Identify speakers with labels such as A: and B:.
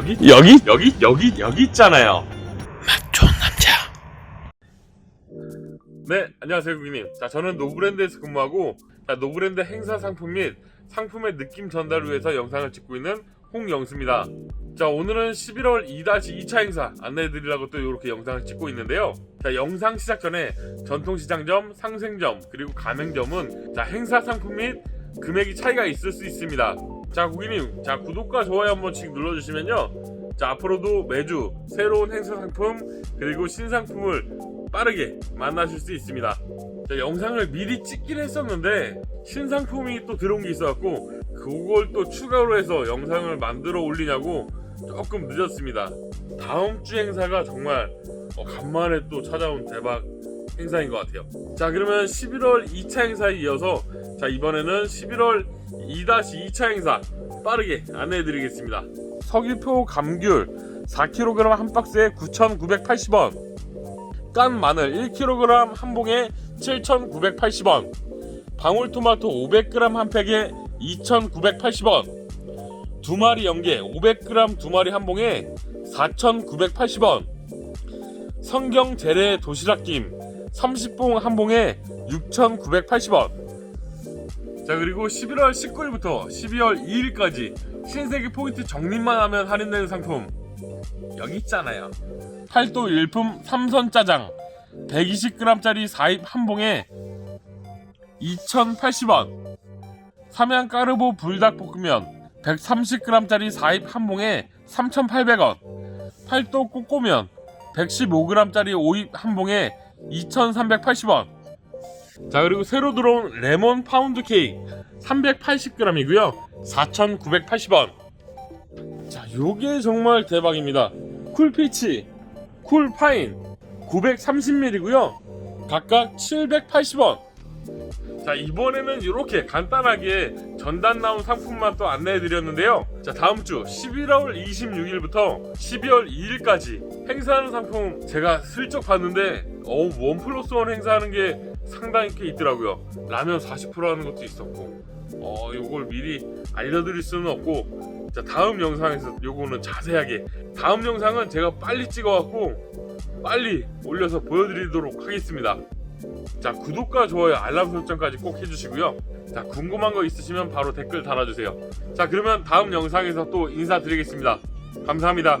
A: 여기 여기 여기 여기 있잖아요.
B: 맛 좋은 남자.
C: 네, 안녕하세요, 고객님. 자, 저는 노브랜드에서 근무하고, 자, 노브랜드 행사 상품 및 상품의 느낌 전달을 위해서 영상을 찍고 있는 홍영수입니다. 자, 오늘은 11월 2-2차 행사 안내해드리려고 또 이렇게 영상을 찍고 있는데요. 자, 영상 시작 전에 전통시장점, 상생점, 그리고 가맹점은 자, 행사 상품 및 금액이 차이가 있을 수 있습니다. 자, 고객님, 자, 구독과 좋아요 한 번씩 눌러주시면요. 자, 앞으로도 매주 새로운 행사 상품, 그리고 신상품을 빠르게 만나실 수 있습니다. 자, 영상을 미리 찍긴 했었는데 신상품이 또 들어온 게 있어갖고 그걸 또 추가로 해서 영상을 만들어 올리냐고 조금 늦었습니다. 다음 주 행사가 정말 어, 간만에 또 찾아온 대박 행사인 것 같아요. 자 그러면 11월 2차 행사에 이어서 자 이번에는 11월 2-2차 행사 빠르게 안내해 드리겠습니다. 서귀포 감귤 4kg 한 박스에 9,980원 깐 마늘 1kg 한 봉에 7,980원. 방울토마토 500g 한 팩에 2,980원. 두 마리 연계 500g 두 마리 한 봉에 4,980원. 성경 재래 도시락김 30봉 한 봉에 6,980원. 자 그리고 11월 19일부터 12월 2일까지 신세계 포인트 적립만 하면 할인되는 상품 여기 있잖아요. 팔도 일품 삼선 짜장 120g짜리 4입 한 봉에 2,080원. 삼양 까르보 불닭볶음면 130g짜리 4입 한 봉에 3,800원. 팔도 꼬꼬면 115g짜리 5입 한 봉에 2,380원. 자, 그리고 새로 들어온 레몬 파운드 케이크 380g이고요. 4,980원. 자, 요게 정말 대박입니다. 쿨피치, 쿨파인 930ml고요. 각각 780원. 자, 이번에는 이렇게 간단하게 전단 나온 상품만 또 안내해 드렸는데요. 자, 다음 주 11월 26일부터 12월 2일까지 행사하는 상품 제가 슬쩍 봤는데 어, 원 플러스 원 행사하는 게 상당히 꽤 있더라고요. 라면 40% 하는 것도 있었고. 어, 요걸 미리 알려드릴 수는 없고 자 다음 영상에서 요거는 자세하게 다음 영상은 제가 빨리 찍어갖고 빨리 올려서 보여드리도록 하겠습니다 자 구독과 좋아요 알람 설정까지 꼭 해주시고요. 자 궁금한 거 있으시면 바로 댓글 달아주세요. 자 그러면 다음 영상에서 또 인사드리겠습니다. 감사합니다